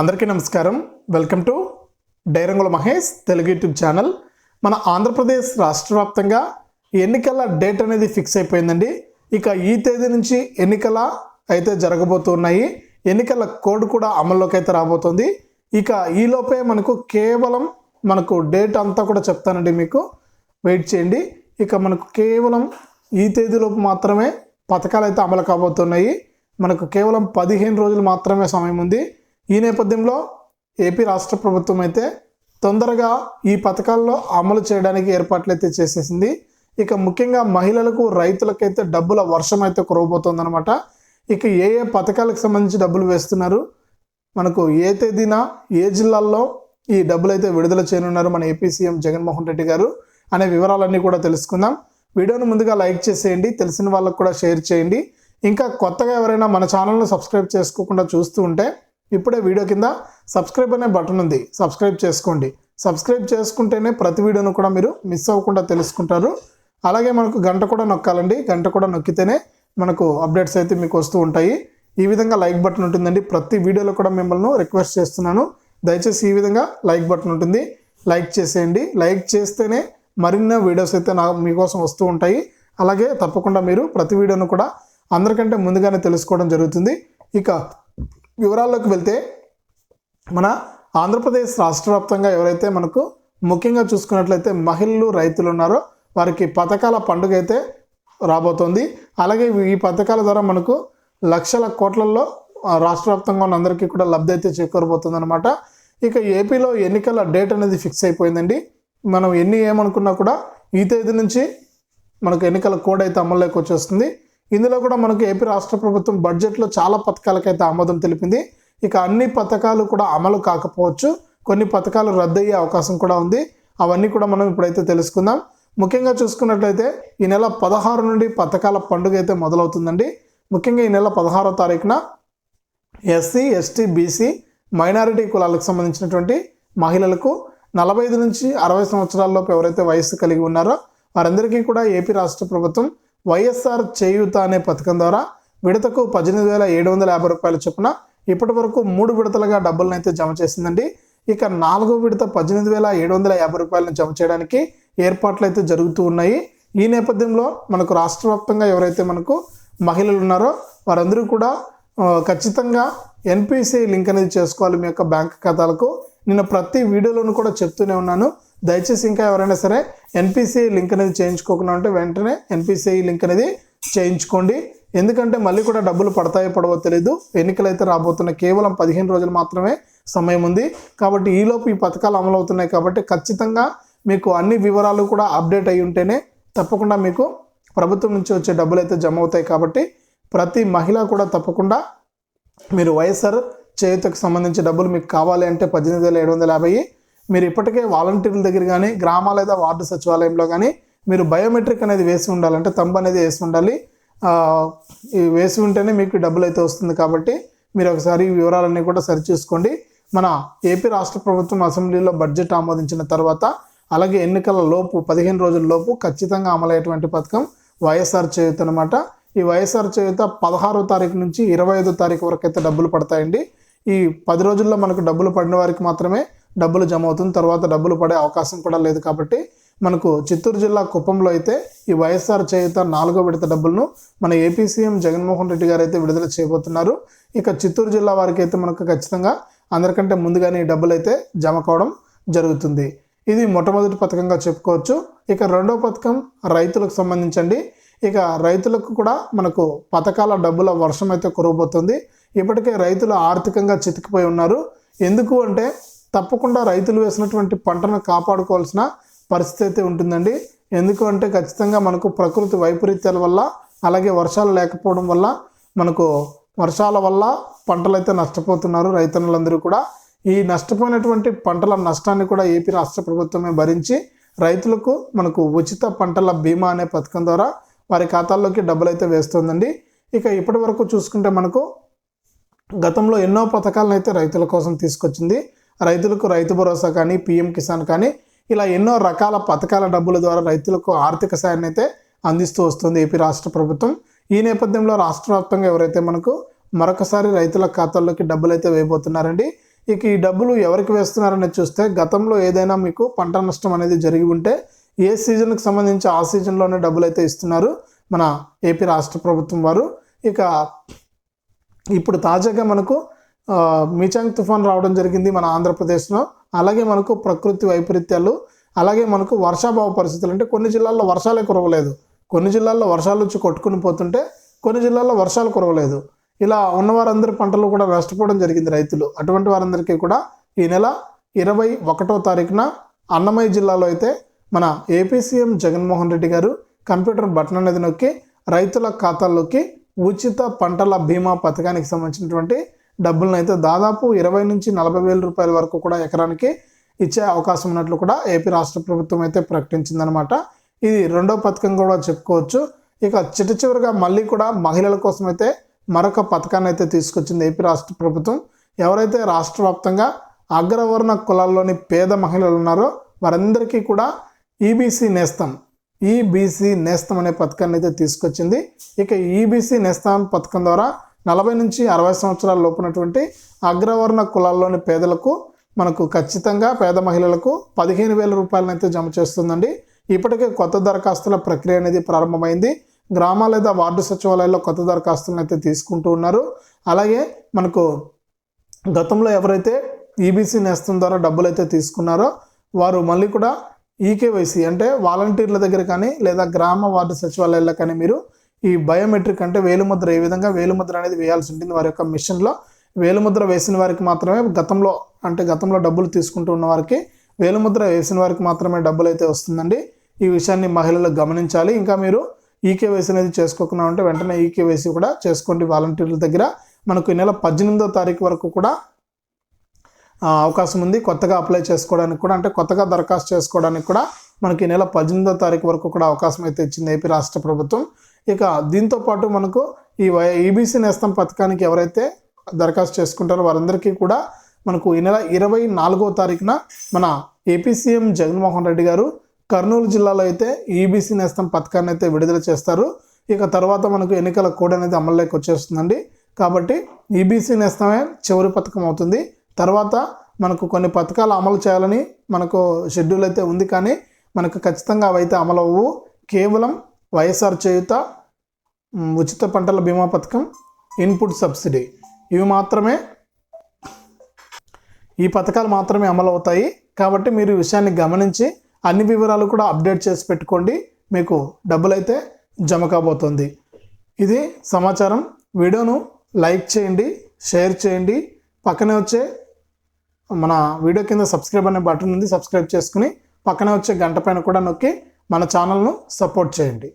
అందరికీ నమస్కారం. Welcome to డైరంగుల మహేష్ తెలుగు యూట్యూబ్ ఛానల్. మన ఆంధ్రప్రదేశ్ రాష్ట్ర వ్యాప్తంగా ఎన్నికల డేట్ అనేది ఫిక్స్ అయిపోయిందండి. ఇక ఈ తేదీ నుంచి ఎన్నికల అయితే జరగబోతున్నాయి. ఎన్నికల కోడ్ కూడా అమల్లోకి అయితే రాబోతుంది. ఇక ఈలోపే మనకు కేవలం మనకు డేట్ అంతా కూడా చెప్తానండి మీకు. వెయిట్ చేయండి. ఇక మనకు కేవలం ఈ తేదీలోపు మాత్రమే పథకాలు అయితే అమలు కాబోతున్నాయి. మనకు కేవలం పదిహేను రోజులు మాత్రమే సమయం ఉంది. ఈ నేపథ్యంలో ఏపీ రాష్ట్ర ప్రభుత్వం అయితే తొందరగా ఈ పథకాల్లో అమలు చేయడానికి ఏర్పాట్లు అయితే చేసేసింది. ఇక ముఖ్యంగా మహిళలకు రైతులకైతే డబ్బుల వర్షం అయితే కురవబోతోందనమాట ఇక ఏ ఏ పథకాలకు సంబంధించి డబ్బులు వేస్తున్నారు? మనకు ఏ తేదీన ఏ జిల్లాల్లో ఈ డబ్బులు అయితే విడుదల చేయనున్నారు మన ఏపీ సీఎం జగన్మోహన్ రెడ్డి గారు అనే వివరాలన్నీ కూడా తెలుసుకుందాం. వీడియోను ముందుగా లైక్ చేసేయండి తెలిసిన వాళ్ళకు కూడా షేర్ చేయండి. ఇంకా కొత్తగా ఎవరైనా మన ఛానల్ను సబ్స్క్రైబ్ చేసుకోకుండా చూస్తూ ఉంటే ఇప్పుడే వీడియో కింద సబ్స్క్రైబ్ అనే బటన్ ఉంది. సబ్స్క్రైబ్ చేసుకోండి. సబ్స్క్రైబ్ చేసుకుంటేనే ప్రతి వీడియోను కూడా మీరు మిస్ అవ్వకుండా తెలుసుకుంటారు. అలాగే మనకు గంట కూడా నొక్కాలండి. గంట కూడా నొక్కితేనే మనకు అప్డేట్స్ అయితే మీకు వస్తూ ఉంటాయి. ఈ విధంగా లైక్ బటన్ ఉంటుందండి. ప్రతి వీడియోలో కూడా మిమ్మల్ని రిక్వెస్ట్ చేస్తున్నాను. దయచేసి ఈ విధంగా లైక్ బటన్ ఉంటుంది. లైక్ చేసేయండి. లైక్ చేస్తేనే మరిన్నో వీడియోస్ అయితే నా మీకోసం వస్తూ ఉంటాయి. అలాగే తప్పకుండా మీరు ప్రతి వీడియోను కూడా అందరికంటే ముందుగానే తెలుసుకోవడం జరుగుతుంది. ఇక వివరాల్లోకి వెళ్తే మన ఆంధ్రప్రదేశ్ రాష్ట్ర వ్యాప్తంగా ఎవరైతే మనకు ముఖ్యంగా చూసుకున్నట్లయితే మహిళలు రైతులు ఉన్నారో వారికి పథకాల పండుగ అయితే రాబోతోంది. అలాగే ఈ పథకాల ద్వారా మనకు లక్షల కోట్లలో రాష్ట్ర వ్యాప్తంగా ఉన్న అందరికీ కూడా లబ్ధి అయితే చేకూరబోతుంది అనమాట ఇక ఏపీలో ఎన్నికల డేట్ అనేది ఫిక్స్ అయిపోయిందండి. మనం ఎన్ని ఏమనుకున్నా కూడా ఈ తేదీ నుంచి మనకు ఎన్నికల కోడ్ అయితే అమల్లోకి వచ్చేస్తుంది. ఇందులో కూడా మనకు ఏపీ రాష్ట్ర ప్రభుత్వం బడ్జెట్లో చాలా పథకాలకైతే ఆమోదం తెలిపింది. ఇక అన్ని పథకాలు కూడా అమలు కాకపోవచ్చు. కొన్ని పథకాలు రద్దయ్యే అవకాశం కూడా ఉంది. అవన్నీ కూడా మనం ఇప్పుడైతే తెలుసుకుందాం. ముఖ్యంగా చూసుకున్నట్లయితే ఈ నెల పదహారు నుండి పథకాల పండుగ అయితే మొదలవుతుందండి. ముఖ్యంగా ఈ నెల పదహారో తారీఖున ఎస్సీ ఎస్టీ బీసీ మైనారిటీ కులాలకు సంబంధించినటువంటి మహిళలకు నలభై ఐదు నుంచి అరవై సంవత్సరాల్లోపు ఎవరైతే వయస్సు కలిగి ఉన్నారో వారందరికీ కూడా ఏపీ రాష్ట్ర ప్రభుత్వం వైఎస్ఆర్ చేయూత అనే పథకం ద్వారా విడతకు పద్దెనిమిది వేల ఏడు వందల యాభై రూపాయల చొప్పున ఇప్పటి వరకు మూడు విడతలుగా డబ్బులను అయితే జమ చేసిందండి. ఇక నాలుగో విడత పద్దెనిమిది వేల ఏడు వందల యాభై రూపాయలను జమ చేయడానికి ఏర్పాట్లు అయితే జరుగుతూ ఉన్నాయి. ఈ నేపథ్యంలో మనకు రాష్ట్ర వ్యాప్తంగా ఎవరైతే మనకు మహిళలు ఉన్నారో వారందరూ కూడా ఖచ్చితంగా ఎన్పిసి లింక్ అనేది చేసుకోవాలి మీ యొక్క బ్యాంక్ ఖాతాలకు. నేను ప్రతి వీడియోలోనూ కూడా చెప్తూనే ఉన్నాను. దయచేసి ఇంకా ఎవరైనా సరే ఎన్పిసిఐ లింక్ అనేది చేయించుకోకుండా ఉంటే వెంటనే ఎన్పిసిఐ లింక్ అనేది చేయించుకోండి. ఎందుకంటే మళ్ళీ కూడా డబ్బులు పడతాయో పడవో తెలియదు ఎన్నికలు అయితే రాబోతున్న కేవలం పదిహేను రోజులు మాత్రమే సమయం ఉంది. కాబట్టి ఈలోపు ఈ పథకాలు అమలు అవుతున్నాయి కాబట్టి ఖచ్చితంగా మీకు అన్ని వివరాలు కూడా అప్డేట్ అయి ఉంటేనే తప్పకుండా మీకు ప్రభుత్వం నుంచి వచ్చే డబ్బులు అయితే జమ అవుతాయి కాబట్టి ప్రతి మహిళ కూడా తప్పకుండా మీరు వైఎస్ఆర్ చేయుతకు సంబంధించి డబ్బులు మీకు కావాలి అంటే పద్దెనిమిది వేల ఏడు వందల యాభై మీరు ఇప్పటికే వాలంటీర్ల దగ్గర కానీ గ్రామ లేదా వార్డు సచివాలయంలో కానీ మీరు బయోమెట్రిక్ అనేది వేసి ఉండాలంటే తంబు అనేది వేసి ఉండాలి. ఈ వేసి ఉంటేనే మీకు డబ్బులు అయితే వస్తుంది కాబట్టి మీరు ఒకసారి ఈ వివరాలన్నీ కూడా సరిచూసుకోండి మన ఏపీ రాష్ట్ర ప్రభుత్వం అసెంబ్లీలో బడ్జెట్ ఆమోదించిన తర్వాత అలాగే ఎన్నికల లోపు పదిహేను రోజుల లోపు ఖచ్చితంగా అమలయ్యేటువంటి పథకం వైఎస్ఆర్ చేయూత అనమాట ఈ వైఎస్ఆర్ చేయూత పదహారో తారీఖు నుంచి ఇరవై ఐదో తారీఖు వరకు అయితే డబ్బులు పడతాయండి. ఈ పది రోజుల్లో మనకు డబ్బులు పడిన వారికి మాత్రమే డబ్బులు జమ అవుతుంది. తర్వాత డబ్బులు పడే అవకాశం కూడా లేదు కాబట్టి మనకు చిత్తూరు జిల్లా కుప్పంలో అయితే ఈ వైఎస్ఆర్ చేయుత నాలుగో విడత డబ్బులను మన ఏపీ సీఎం జగన్మోహన్ రెడ్డి గారు అయితే విడుదల చేయబోతున్నారు. ఇక చిత్తూరు జిల్లా వారికి అయితే మనకు ఖచ్చితంగా అందరికంటే ముందుగానే ఈ డబ్బులు అయితే జమ కావడం జరుగుతుంది. ఇది మొట్టమొదటి పథకంగా చెప్పుకోవచ్చు. ఇక రెండో పథకం రైతులకు సంబంధించండి. ఇక రైతులకు కూడా మనకు పథకాల డబ్బుల వర్షం అయితే కురవబోతుంది. ఇప్పటికే రైతులు ఆర్థికంగా చితికిపోయి ఉన్నారు. ఎందుకు అంటే తప్పకుండా రైతులు వేసినటువంటి పంటను కాపాడుకోవాల్సిన పరిస్థితి అయితే ఉంటుందండి. ఎందుకంటే ఖచ్చితంగా మనకు ప్రకృతి వైపరీత్యాల వల్ల అలాగే వర్షాలు లేకపోవడం వల్ల మనకు వర్షాల వల్ల పంటలు అయితే నష్టపోతున్నారు రైతన్నులందరూ కూడా. ఈ నష్టపోయినటువంటి పంటల నష్టాన్ని కూడా ఏపీ రాష్ట్ర ప్రభుత్వమే భరించి రైతులకు మనకు ఉచిత పంటల బీమా అనే పథకం ద్వారా వారి ఖాతాల్లోకి డబ్బులు అయితే వేస్తుందండి. ఇక ఇప్పటి వరకు చూసుకుంటే మనకు గతంలో ఎన్నో పథకాలను అయితే రైతుల కోసం తీసుకొచ్చింది. రైతులకు రైతు భరోసా కానీ పిఎం కిసాన్ కానీ ఇలా ఎన్నో రకాల పథకాల డబ్బుల ద్వారా రైతులకు ఆర్థిక సాయాన్ని అయితే అందిస్తూ వస్తుంది ఏపీ రాష్ట్ర ప్రభుత్వం. ఈ నేపథ్యంలో రాష్ట్ర వ్యాప్తంగా ఎవరైతే మనకు మరొకసారి రైతుల ఖాతాల్లోకి డబ్బులు అయితే వేయబోతున్నారండి ఇక ఈ డబ్బులు ఎవరికి వేస్తున్నారని చూస్తే గతంలో ఏదైనా మీకు పంట నష్టం అనేది జరిగి ఉంటే ఏ సీజన్కి సంబంధించి ఆ సీజన్లోనే డబ్బులు అయితే ఇస్తున్నారు మన ఏపీ రాష్ట్ర ప్రభుత్వం వారు. ఇక ఇప్పుడు తాజాగా మనకు మిచాంగ్ తుఫాన్ రావడం జరిగింది మన ఆంధ్రప్రదేశ్లో. అలాగే మనకు ప్రకృతి వైపరీత్యాలు అలాగే మనకు వర్షాభావ పరిస్థితులు. అంటే కొన్ని జిల్లాల్లో వర్షాలే కురవలేదు. కొన్ని జిల్లాల్లో వర్షాలు వచ్చి కొట్టుకుని పోతుంటే కొన్ని జిల్లాల్లో వర్షాలు కురవలేదు. ఇలా ఉన్న వారందరి పంటలు కూడా నష్టపోవడం జరిగింది రైతులు. అటువంటి వారందరికీ కూడా ఈ నెల ఇరవై ఒకటో తారీఖున అన్నమయ్య జిల్లాలో అయితే మన ఏపీ సీఎం జగన్మోహన్ రెడ్డి గారు కంప్యూటర్ బటన్ అనేది నొక్కి రైతుల ఖాతాల్లోకి ఉచిత పంటల బీమా పథకానికి సంబంధించినటువంటి డబ్బులను అయితే దాదాపు ఇరవై నుంచి నలభై వేల రూపాయల వరకు కూడా ఎకరానికి ఇచ్చే అవకాశం ఉన్నట్లు కూడా ఏపీ రాష్ట్ర ప్రభుత్వం అయితే ప్రకటించిందనమాట ఇది రెండో పథకం కూడా చెప్పుకోవచ్చు. ఇక చిట్ట చివరిగా మళ్ళీ కూడా మహిళల కోసం అయితే మరొక పథకాన్ని అయితే తీసుకొచ్చింది ఏపీ రాష్ట్ర ప్రభుత్వం. ఎవరైతే రాష్ట్ర వ్యాప్తంగా అగ్రవర్ణ కులాల్లోని పేద మహిళలు ఉన్నారో వారందరికీ కూడా ఈబీసీ నేస్తం ఈబీసీ నేస్తం అనే పథకాన్ని అయితే తీసుకొచ్చింది. ఇక ఈబీసీ నేస్తం పథకం ద్వారా నలభై నుంచి అరవై సంవత్సరాల లోపునటువంటి అగ్రవర్ణ కులాల్లోని పేదలకు మనకు ఖచ్చితంగా పేద మహిళలకు పదిహేను వేల రూపాయలనైతే జమ చేస్తుందండి. ఇప్పటికే కొత్త దరఖాస్తుల ప్రక్రియ అనేది ప్రారంభమైంది. గ్రామ లేదా వార్డు సచివాలయాల్లో కొత్త దరఖాస్తులను అయితే తీసుకుంటూ ఉన్నారు. అలాగే మనకు గతంలో ఎవరైతే ఈబీసీ నేస్తం ద్వారా డబ్బులు అయితే తీసుకున్నారో వారు మళ్ళీ కూడా ఈకేవైసీ అంటే వాలంటీర్ల దగ్గర కానీ లేదా గ్రామ వార్డు సచివాలయాల్లో కానీ మీరు ఈ బయోమెట్రిక్ అంటే వేలుముద్ర ఏ విధంగా వేలుముద్ర అనేది వేయాల్సి ఉంటుంది వారి యొక్క మిషన్లో. వేలుముద్ర వేసిన వారికి మాత్రమే గతంలో అంటే గతంలో డబ్బులు తీసుకుంటూ ఉన్న వారికి వేలుముద్ర వేసిన వారికి మాత్రమే డబ్బులు అయితే వస్తుందండి. ఈ విషయాన్ని మహిళలు గమనించాలి. ఇంకా మీరు ఈకేవైసీ అనేది చేసుకోకుండా ఉంటే వెంటనే ఈకేవైసీ కూడా చేసుకోండి వాలంటీర్ల దగ్గర. మనకు ఈ నెల పద్దెనిమిదో తారీఖు వరకు కూడా అవకాశం ఉంది. కొత్తగా అప్లై చేసుకోవడానికి కూడా అంటే కొత్తగా దరఖాస్తు చేసుకోవడానికి కూడా మనకి ఈ నెల పద్దెనిమిదో తారీఖు వరకు కూడా అవకాశం అయితే ఇచ్చింది ఏపీ రాష్ట్ర ప్రభుత్వం. ఇక దీంతో పాటు మనకు ఈ ఈబీసీ నేస్తం పథకానికి ఎవరైతే దరఖాస్తు చేసుకుంటారో వారందరికీ కూడా మనకు ఈ నెల ఇరవై నాలుగో తారీఖున మన ఏపీ సీఎం జగన్మోహన్ రెడ్డి గారు కర్నూలు జిల్లాలో అయితే ఈబీసీ నేస్తం పథకాన్ని అయితే విడుదల చేస్తారు. ఇక తర్వాత మనకు ఎన్నికల కోడ్ అనేది అమల్లోకి వచ్చేస్తుందండి. కాబట్టి ఈబీసీ నేస్తమే చివరి పథకం అవుతుంది. తర్వాత మనకు కొన్ని పథకాలు అమలు చేయాలని మనకు షెడ్యూల్ అయితే ఉంది కానీ మనకు ఖచ్చితంగా అవైతే అమలు అవ్వవు కేవలం వైఎస్ఆర్ చేయుత ఉచిత పంటల బీమా పథకం ఇన్పుట్ సబ్సిడీ. ఇవి మాత్రమే ఈ పథకాలు మాత్రమే అమలు అవుతాయి. కాబట్టి మీరు ఈ విషయాన్ని గమనించి అన్ని వివరాలు కూడా అప్డేట్ చేసి పెట్టుకోండి. మీకు డబ్బులైతే జమ కాబోతుంది. ఇది సమాచారం. వీడియోను లైక్ చేయండి షేర్ చేయండి. పక్కనే వచ్చే మన వీడియో కింద సబ్స్క్రైబ్ అనే బటన్ ఉంది. సబ్స్క్రైబ్ చేసుకుని పక్కనే వచ్చే గంట పైన కూడా నొక్కి మన ఛానల్ను సపోర్ట్ చేయండి.